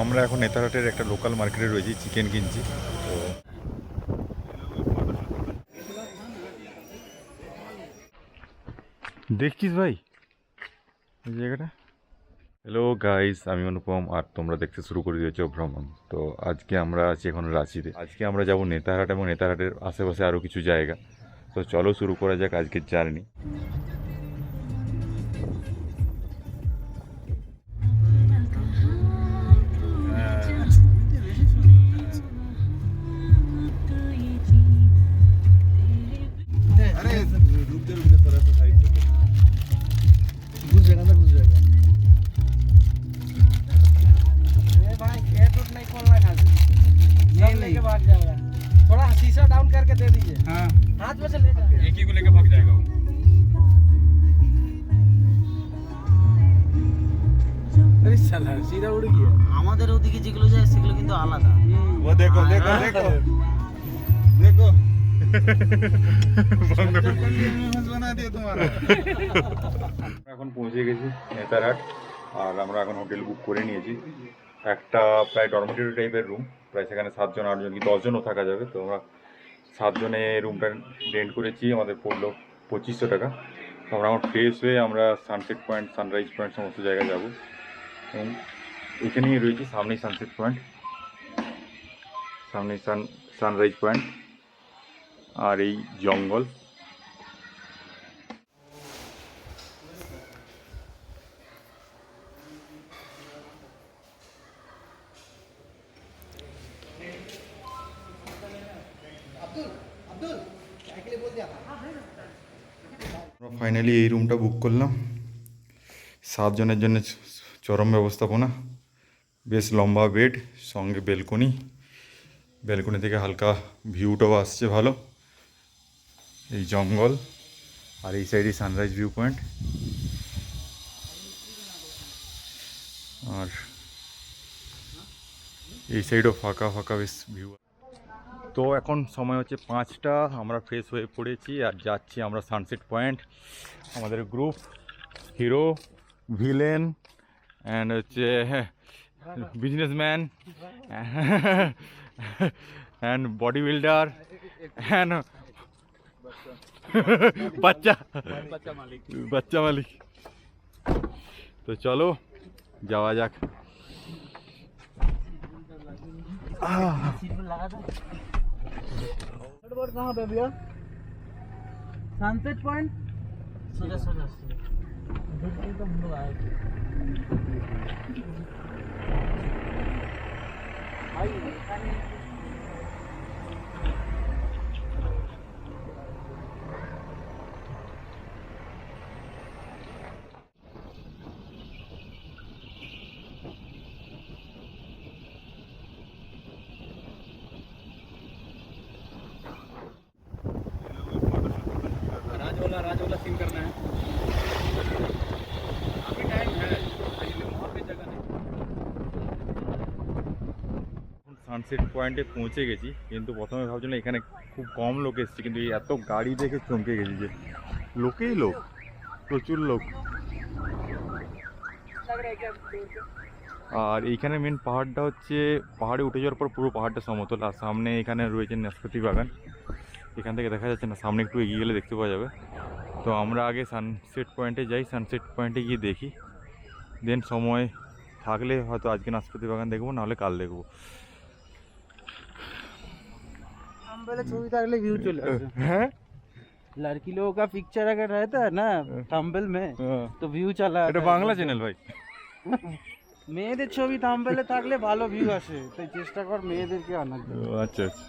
আমরা এখন নেতারহাটের একটা লোকাল মার্কেটে রয়েছি চিকেন কিনছি। তো দেখছিস ভাই? জায়গাটা হ্যালো গাইস আমি অনুপম আর তোমরা দেখতে শুরু করে দিয়েছ ভ্রমণ। তো আজকে আমরা আছি এখন রাঁচিতে। আজকে আমরা যাব নেতারহাট এবং নেতারহাটের আশেপাশে আরও কিছু জায়গা। তো চলো শুরু করা যাক আজকের জার্নি। আমাদের ওদিকে যেগুলো যায় সেগুলো কিন্তু আলাদা। ও দেখো দেখো হ্যাঁ। দেখো। দেখো। এখন পৌঁছে গেছি নেতারহাট আর আমরা এখন হোটেল বুক করে নিয়েছি। একটা প্রায় ডরমেটরি টাইপের রুম প্রায় সেখানে সাতজন আটজন কি দশজনও থাকা যাবে। তো আমরা সাতজনে রুমটা রেন্ট করেছি আমাদের পড়ল পঁচিশশো টাকা। আমরা আমার ফ্রেশ হয়ে আমরা সানসেট পয়েন্ট সানরাইজ পয়েন্ট সমস্ত জায়গায় যাব। এখানেই রয়েছে সামনেই সানসেট পয়েন্ট সামনেই সান সানরাইজ পয়েন্ট আর এই জঙ্গল। ফাইনালি এই রুমটা বুক করলাম। সাতজনের জন্য চরম ব্যবস্থাপনা। বেশ লম্বা বেড, সঙ্গে বেলকনি। বেলকনি থেকে হালকা ভিউটাও আসছে ভালো। এই জঙ্গল আর এই সাইডে সানরাইজ ভিউ পয়েন্ট আর এই সাইডও ফাঁকা ফাঁকা বেশ ভিউ তো এখন সময় হচ্ছে পাঁচটা, আমরা ফ্রেশ হয়ে পড়েছি আর যাচ্ছি আমরা সানসেট পয়েন্ট আমাদের গ্রুপ হিরো ভিলেন অ্যান্ড হচ্ছে businessman businessman and bodybuilder and बच्चा बच्चा मालिक। तो चलो जावा जा कहाँ पे भैया? सनसेट पॉइंट Ay, সানসেট পয়েন্টে পৌঁছে গেছি, কিন্তু প্রথমে ভাবছিলাম এখানে খুব কম লোক এসছে, কিন্তু এই এত গাড়ি দেখে চমকে গেছি যে লোকেই লোক, প্রচুর লোক। আর এইখানে মেন পাহাড়টা হচ্ছে, পাহাড়ে উঠে যাওয়ার পর পুরো পাহাড়টা সমতল, আর সামনে এখানে রয়েছে নাশপাতি বাগান। এখান থেকে দেখা যাচ্ছে না, সামনে একটু এগিয়ে গেলে দেখতে পাওয়া যাবে। তো আমরা আগে সানসেট পয়েন্টে যাই সানসেট পয়েন্টে গিয়ে দেখি। দেন সময় থাকলে হয়তো আজকে নাশপাতি বাগান দেখব, নাহলে কাল দেখব। हम पहले छवि तक व्यू चले आते হ্যাঁ लड़की लोगों का पिक्चर अगर रहता है ना थंबनेल में তো ভিউ চালা এটা বাংলা চ্যানেল ভাই মেয়েদের ছবি থাম্বেলে থাকলে ভালো ভিউ আসে তাই চেষ্টা কর মেয়েদেরকে আনার জন্য ও, আচ্ছা আচ্ছা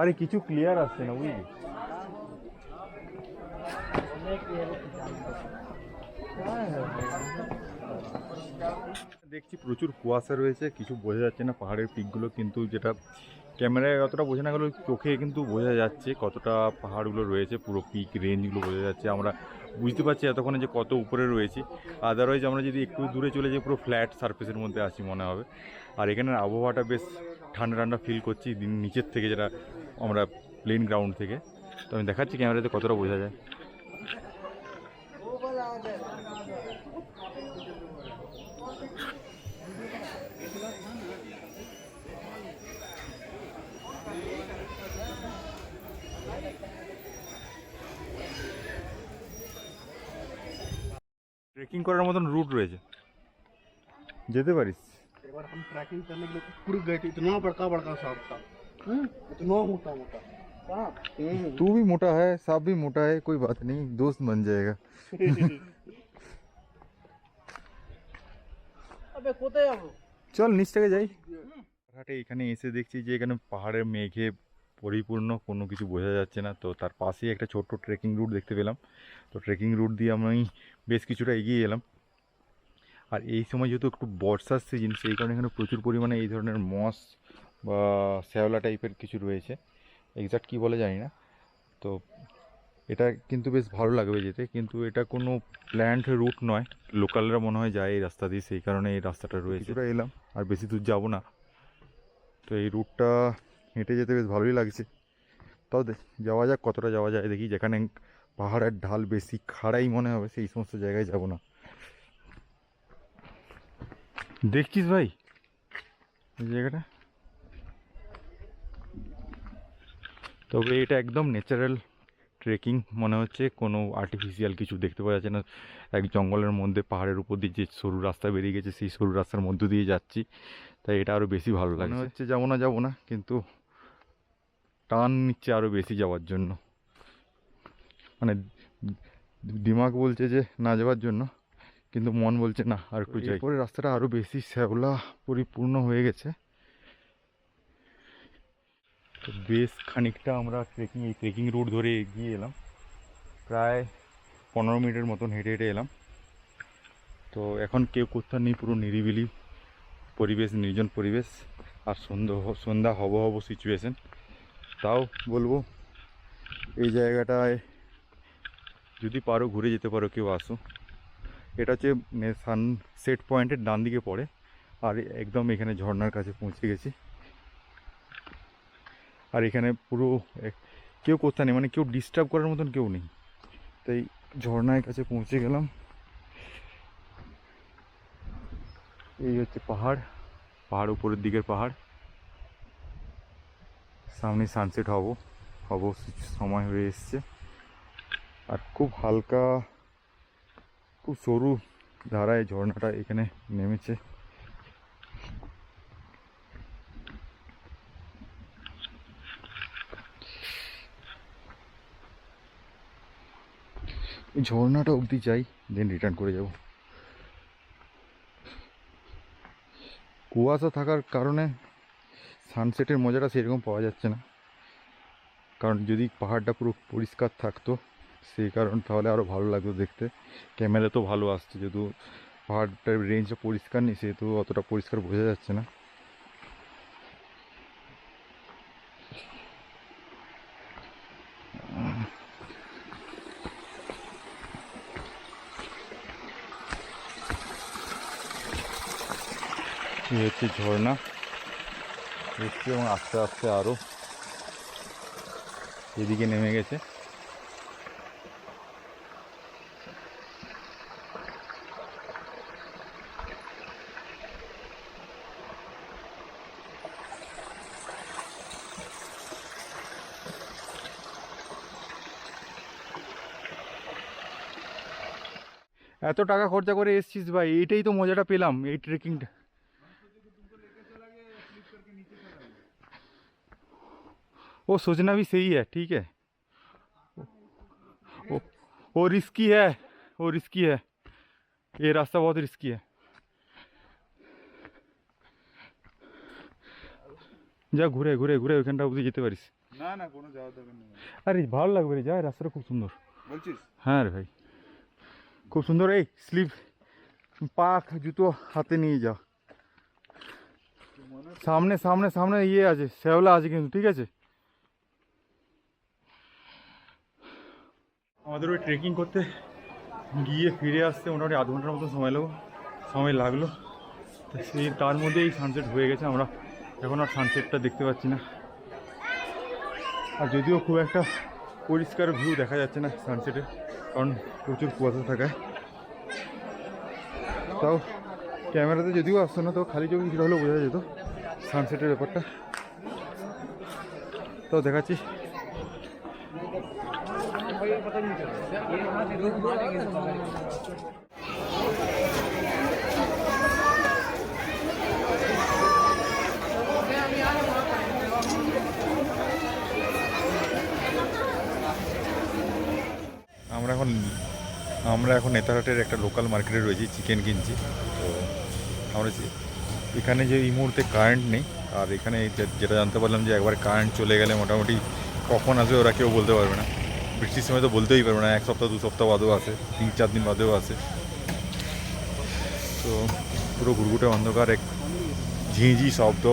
আরে, কিছু ক্লিয়ার আসছে না, বুঝলি? দেখছি প্রচুর কুয়াশা রয়েছে, কিছু বোঝা যাচ্ছে না, পাহাড়ের পিকগুলো কিন্তু যেটা ক্যামেরায় অতটা বোঝা না গেলেও চোখে কিন্তু বোঝা যাচ্ছে কতটা পাহাড়গুলো রয়েছে, পুরো পিক রেঞ্জগুলো বোঝা যাচ্ছে। আমরা বুঝতে পারছি এতক্ষণে যে কত উপরে রয়েছি। আদারওয়াইজ আমরা যদি একটু দূরে চলে যাই, পুরো ফ্ল্যাট সারফেসের মধ্যে আছি মনে হবে। আর এখানের আবহাওয়াটা বেশ ঠান্ডা ঠান্ডা ফিল করছি। দিন নিচের থেকে যেটা আমরা প্লেন গ্রাউন্ড থেকে। তো আমি দেখাচ্ছি ক্যামেরাতে কতটা বোঝা যায়। ট্রেকিং করার মতন রুট রয়েছে যেতে পারিস एक बार हम ट्रैकिंग करने के लिए पूरी गए थे इतना बड़का बड़का सांप था हम्म, इतना मोटा मोटा सांप हम्म। तू भी मोटा है सांप भी मोटा है कोई बात नहीं दोस्त बन जाएगा अबे কোথায় যাবো চল নিচ থেকে যাই হাটে এখানে এসে দেখছি যে এখানে পাহাড়ের মেঘে পরিপূর্ণ কোনো কিছু বোঝা যাচ্ছে না। তো তার পাশেই একটা ছোট্ট ট্রেকিং রুট দেখতে পেলাম। তো ট্রেকিং রুট দিয়ে আমি বেশ কিছুটা এগিয়ে এলাম। আর এই সময় যেহেতু একটু বর্ষার সিজন সেই কারণে এখানে প্রচুর পরিমাণে এই ধরনের মস বা শ্যাওলা টাইপের কিছু রয়েছে। এক্সাক্ট কী বলে জানি না। তো এটা কিন্তু বেশ ভালো লাগবে যেতে। কিন্তু এটা কোনো প্ল্যান্ড রুট নয়। লোকালরা মনে হয় যায় এই রাস্তা দিয়ে সেই কারণে এই রাস্তাটা রয়েছে। এলাম। আর বেশি দূর যাব না। তো এই রুটটা হেঁটে যেতে বেশ ভালোই লাগছে। তাও যাওয়া যাক কতটা যাওয়া যায়। দেখি যেখানে পাহাড়ের ঢাল বেশি খাড়াই মনে হবে সেই সমস্ত জায়গায় যাব না। দেখছিস ভাই এই জায়গাটা। তবে এটা একদম ন্যাচারাল ট্রেকিং মনে হচ্ছে কোনো আর্টিফিশিয়াল কিছু দেখতে পাওয়া যাচ্ছে না। এক জঙ্গলের মধ্যে পাহাড়ের উপর দিয়ে যে সরু রাস্তা বেরিয়ে গেছে সেই সরু রাস্তার মধ্য দিয়ে যাচ্ছি। তাই এটা আরও বেশি ভালো লাগে হচ্ছে যাব না যাব না কিন্তু টান নিচ্ছে আরও বেশি যাওয়ার জন্য। মানে দিমাগ বলছে যে না যাওয়ার জন্য, কিন্তু মন বলছে না, আর একটু যাই। পরে রাস্তাটা আরও বেশি শ্যাওলা পরিপূর্ণ হয়ে গেছে। তো বেশ খানিকটা আমরা ট্রেকিং এই ট্রেকিং রুট ধরে এগিয়ে এলাম। প্রায় পনেরো মিনিটের মতন হেঁটে হেঁটে এলাম। তো এখন কেউ কোথাও নেই, পুরো নিরিবিলি পরিবেশ, নির্জন পরিবেশ, আর সন্ধ্যা সন্ধ্যা হব হব সিচুয়েশন তাও বলব। এই জায়গাটায় যদি পারো ঘুরে যেতে পারো, কেউ আসো। এটা হচ্ছে সানসেট পয়েন্টের ডান দিকে পড়ে, আর একদম এখানে ঝর্নার কাছে পৌঁছে গেছি। আর এখানে পুরো কেউ কোথাও নেই মানে কেউ ডিস্টার্ব করার মতন কেউ নেই। তাই ঝর্নার কাছে পৌঁছে গেলাম। এই হচ্ছে পাহাড় পাহাড় উপরের দিকের পাহাড়। সামনে সানসেট হব। হব সময় হয়ে এসছে। আর খুব হালকা, খুব সরু ধারায় ঝর্ণাটা এখানে নেমেছে। এই ঝর্ণাটা অবধি যাই দেন রিটার্ন করে যাব। কুয়াশা থাকার কারণে সানসেটের মজাটা সেরকম পাওয়া যাচ্ছে না। কারণ যদি পাহাড়টা পুরো পরিষ্কার থাকতো, সেই কারণ তাহলে আরও ভালো লাগতো দেখতে। ক্যামেরা তো ভালো আসছে, যেহেতু পাহাড়টার রেঞ্জটা পরিষ্কার নেই, সেহেতু অতটা পরিষ্কার বোঝা যাচ্ছে না। এই হচ্ছে ঝর্ণা। এসছে এবং আস্তে আস্তে আরও এদিকে নেমে গেছে। এত টাকা খরচা করে এসছিস ভাই এইটাই তো মজাটা পেলাম, এই ট্রেকিংটা वो सोचना भी सही है ठीक है वो वो रिस्की है वो रिस्की है ये रास्ता बहुत रिस्की है যা ঘুরে ঘুরে ঘুরে ওইখানটা অবধি যেতে পারিস না না কোনো যাওয়ার দরকার নেই আরে ভালো লাগবে রে যা রাস্তাটা খুব সুন্দর বলছিস হ্যাঁ রে ভাই খুব সুন্দর এই স্লিপ পা জুতো হাতে নিয়ে যা সামনে সামনে সামনে ইয়ে আছে শ্যাওলা আছে কিন্তু ঠিক আছে আমাদের ওই ট্রেকিং করতে গিয়ে ফিরে আসতে মোটামুটি আধ ঘণ্টার মতো সময় লাগল সময় লাগল। সেই তার মধ্যেই সানসেট হয়ে গেছে, আমরা এখন আর সানসেটটা দেখতে পাচ্ছি না। আর যদিও খুব একটা পরিষ্কার ভিউ দেখা যাচ্ছে না সানসেটের কারণ প্রচুর কুয়াশা থাকায়। তাও ক্যামেরাতে যদিও আসতো না তো খালি চোখে কিছুটা হলেও বোঝা যেত সানসেটের ব্যাপারটা। তো দেখাচ্ছি। আমরা এখন আমরা এখন নেতারহাটের একটা লোকাল মার্কেটে রয়েছি চিকেন কিনছি। তো আমরা এখানে যে এই মুহূর্তে কারেন্ট নেই, আর এখানে যেটা জানতে পারলাম যে একবার কারেন্ট চলে গেলে মোটামুটি কখন আসবে ওরা কেউ বলতে পারবে না। বৃষ্টির সময় তো বলতেই পারব না, এক সপ্তাহ, দু সপ্তাহ বাদেও আছে, তিন, চার দিন বাদেও আছে। তো পুরো ঘুরঘুটে অন্ধকার, এক ঝিঁঝি শব্দ